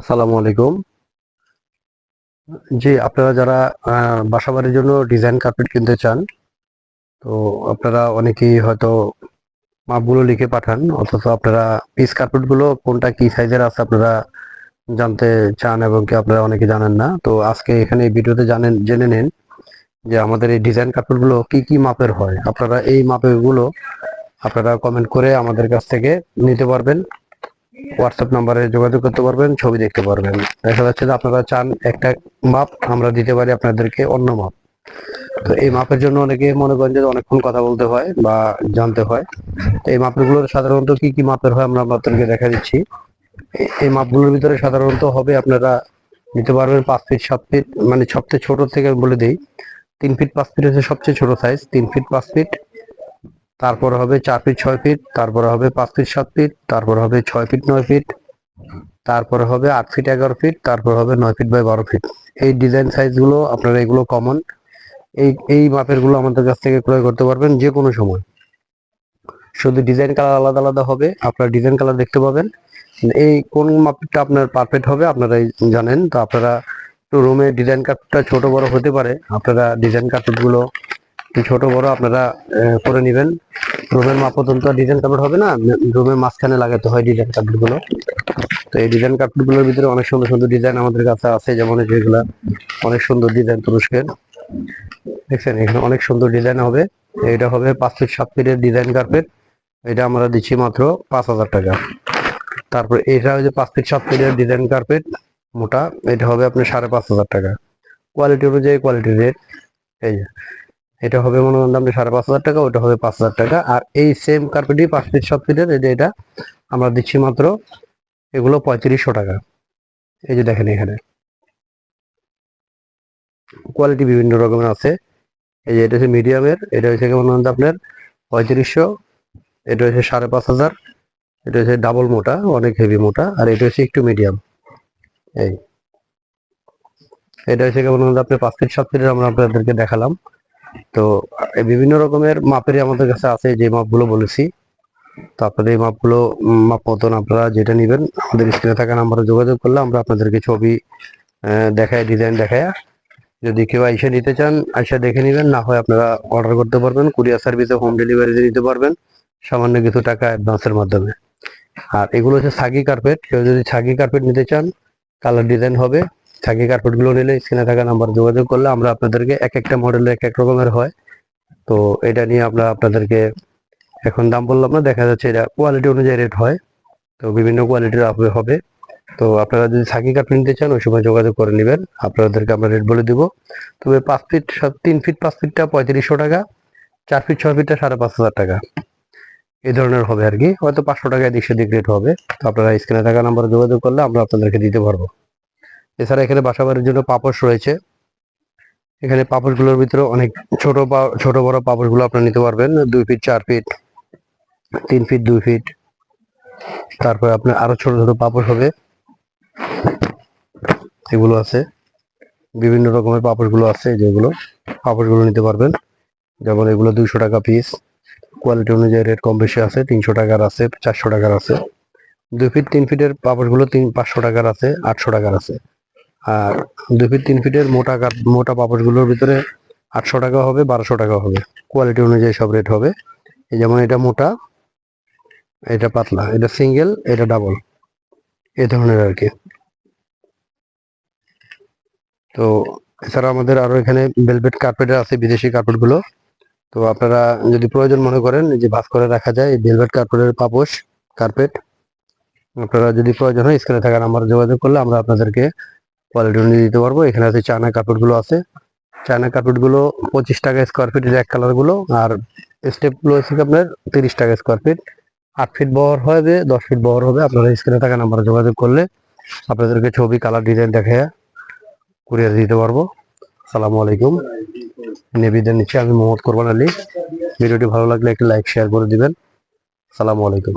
আসসালামু আলাইকুম। জি, আপনারা যারা বাসাবাড়ির জন্য ডিজাইন কার্পেট কিনতে চান, তো আপনারা অনেকেই হয়তো মাপগুলো লিখে পাঠান, অথচ আপনারা পিস কার্পেটগুলো কোনটা কি সাইজের আছে আপনারা জানতে চান এবং কি আপনারা অনেকে জানেন না। তো আজকে এখানে এই ভিডিওতে জানেন, জেনে নিন যে আমাদের এই ডিজাইন কার্পেটগুলো কি কি মাপের হয়। আপনারা এই মাপেরগুলো আপনারা কমেন্ট করে আমাদের কাছ থেকে নিতে পারবেন। হোয়াটসঅ্যাপ নাম্বারে যোগাযোগ করতে পারবেন, ছবি দেখতে পারবেন। দেখা যাচ্ছে যে আপনারা চান একটা মাপ আমরা দিতে পারি আপনাদেরকে অন্য মাপ তো এই মাপের জন্য অনেকে মনে করেন যে অনেকক্ষণ কথা বলতে হয় বা জানতে হয়। তো এই মাপগুলো সাধারণত কি কি মাপের হয় আমরা আপনাদেরকে দেখা দিচ্ছি। এই মাপগুলোর ভিতরে সাধারণত হবে আপনারা নিতে পারবেন পাঁচ ফিট সাত ফিট মানে সবচেয়ে ছোট থেকে বলে দিই। তিন ফিট পাঁচ ফিট হচ্ছে সবচেয়ে ছোট সাইজ তিন ফিট পাঁচ ফিট তারপর হবে চার ফিট ছয় ফিট, তারপর হবে পাঁচ ফিট সাত ফিট, তারপর হবে ছয় ফিট নয় ফিট, তারপরে হবে আট ফিট এগারো ফিট, তারপর হবে নয় ফিট বাই বারো ফিট। এই ডিজাইন সাইজগুলো আপনারা এগুলো কমন এই এই মাপেরগুলো আমাদের কাছ থেকে ক্রয় করতে পারবেন যে কোনো সময়। শুধু ডিজাইন কালার আলাদা আলাদা হবে, আপনারা ডিজাইন কালার দেখতে পাবেন। এই কোন মাপটা আপনার পারফেক্ট হবে আপনারাই জানেন। তো আপনারা রুমে ডিজাইন কাটটা ছোট বড় হতে পারে। আপনারা ডিজাইন কার্পেটগুলো একটু ছোট, বড় আপনারা করে নেবেন। রুমের মাপ মতন তো ডিজাইন কাপড় হবে না? রুমের মাঝখানে লাগাতে হয় ডিজাইন কাপড়গুলো তো এই ডিজাইন কার্পেটগুলোর ভিতরে অনেক সুন্দর সুন্দর ডিজাইন আমাদের কাছে আছে, যেমন যেগুলা অনেক সুন্দর ডিজাইন তুরস্কের। দেখছেন, এখানে অনেক সুন্দর ডিজাইন হবে। এটা হবে পাঁচ ফিট সাত ফিটের ডিজাইন কার্পেট এটা আমরা দিচ্ছি মাত্র পাঁচ হাজার টাকা। তারপর এটা হচ্ছে পাঁচ ফিট সাত ফিটের ডিজাইন কার্পেট মোটা। এটা হবে আপনার সাড়ে পাঁচ হাজার টাকা। কোয়ালিটি অনুযায়ী কোয়ালিটি রেট এই এটা হবে মনে করেন আপনি সাড়ে পাঁচ হাজার টাকা ওটা হবে পাঁচ হাজার টাকা। আর এই সেম কার্পেটই পাঁচ ফিট সাত ফিটের এই যে এটা আমরা দিচ্ছি মাত্র এগুলো পঁয়ত্রিশশো টাকা। এই যে দেখেন এখানে। কোয়ালিটি বিভিন্ন রকমের আছে। এই যে এটা হচ্ছে মিডিয়ামের এটা হচ্ছে মনে হচ্ছে আপনার পঁয়ত্রিশশো, এটা হচ্ছে সাড়ে পাঁচ হাজার, এটা হচ্ছে ডাবল মোটা, অনেক হেভি মোটা, আর এটা হচ্ছে একটু মিডিয়াম এই। এটা হচ্ছে কেমন হচ্ছে আপনার পাঁচ ফিট সাত ফিটের আমরা আপনাদেরকে দেখালাম। তো বিভিন্ন রকমের মাপেরই আমাদের কাছে আছে যে মাপগুলো বলেছি। তো আপনাদের এই মাপগুলো মাপ মতন আপনারা যেটা নেবেন, আমাদের স্ক্রিনে থাকা নাম্বারে যোগাযোগ করলে আমরা আপনাদেরকে ছবি দেখায় ডিজাইন দেখায়। যদি কেউ আইসা নিতে চান, আইসা দেখে নেবেন, না হয় আপনারা অর্ডার করতে পারবেন কুরিয়ার সার্ভিসে হোম ডেলিভারিতে নিতে পারবেন, সামান্য কিছু টাকা অ্যাডভান্সের মাধ্যমে। আর এগুলো হচ্ছে ছাগি কার্পেট কেউ যদি ছাগি কার্পেট নিতে চান কালার ডিজাইন হবে। ছাগি কার্পেটগুলো নিলে স্ক্রিনে থাকা নাম্বার যোগাযোগ করলে আমরা আপনাদেরকে এক একটা মডেলের এক এক রকমের হয়। তো এটা নিয়ে আমরা আপনাদেরকে এখন দাম বললাম না, দেখা যাচ্ছে এটা কোয়ালিটি অনুযায়ী রেট হয়। তো বিভিন্ন কোয়ালিটির হবে তো আপনারা যদি ছাগি কার্পেট নিতে চান, ওই সময় যোগাযোগ করে নেবেন। আপনাদেরকে আমরা রেট বলে দিব। তবে পাঁচ ফিট তিন ফিট পাঁচ ফিটটা পঁয়ত্রিশশো টাকা, চার ফিট ছয় ফিটটা সাড়ে পাঁচ হাজার টাকা। এই ধরনের হবে আর কি। হয়তো পাঁচশো টাকা এদিক সেদিক রেট হবে। তো আপনারা স্ক্রিনে থাকা নাম্বারে যোগাযোগ করলে আমরা আপনাদেরকে দিতে পারব। এছাড়া এখানে বাসাবাড়ির জন্য পাপোশ রয়েছে। এখানে পাপোশগুলোর ভিতরে অনেক ছোট ছোট বড় পাপোশগুলো আপনারা নিতে পারবেন। দুই ফিট, চার ফিট, তিন ফিট, দুই ফিট। তারপরে আপনার আরও ছোট ছোট পাপোশ হবে। এগুলো আছে। বিভিন্ন রকমের পাপড়গুলো আছে যেগুলো পাপড়গুলো নিতে পারবেন। যেমন এগুলো দুইশো টাকা পিস কোয়ালিটি অনুযায়ী রেট কম বেশি আছে, তিনশো টাকার আছে, চারশো টাকার আছে। দুই ফিট, তিন ফিটের পাপড়গুলো তিন, পাঁচশো টাকার আছে, আটশো টাকার আছে। আর দুই ফিট, তিন ফিটের মোটা মোটা পাপড়গুলোর ভিতরে আটশো টাকা হবে, বারোশো টাকা হবে। কোয়ালিটি অনুযায়ী সব রেট হবে। যেমন এটা মোটা, এটা পাতলা, এটা সিঙ্গেল এটা ডাবল এই ধরনের আর কি। তো এছাড়া আমাদের আরও এখানে বেলভেট কার্পেটের আছে, বিদেশি কার্পেটগুলো তো আপনারা যদি প্রয়োজন মনে করেন যে ভাস করে রাখা যায় ভেলভেট কার্পেটের পাপোশ কার্পেট আপনারা যদি প্রয়োজন হয় স্ক্রিনে থাকা নাম্বার যোগাযোগ করলে আমরা আপনাদেরকে কোয়ালিটি দিতে পারব। এখানে আছে চায়না কার্পেটগুলো আছে। চায়না কার্পেটগুলো পঁচিশ টাকা স্কোয়ার ফিট এক কালারগুলো, আর স্টেপগুলো হচ্ছে আপনার তিরিশ টাকা স্কোয়ার ফিট আট ফিট বহর হবে দশ ফিট বহর হবে। আপনারা স্ক্রিনে থাকা নাম্বারে যোগাযোগ করলে আপনাদেরকে ছবি কালার ডিজাইন দেখায় কুরিয়ার দিতে পারব। সালামু আলাইকুম। নেবিদের নিচে আমি মোহাম্মদ কোরবান আলী। ভিডিওটি ভালো লাগলে একটি লাইক শেয়ার করে দিবেন। সালামু আলাইকুম।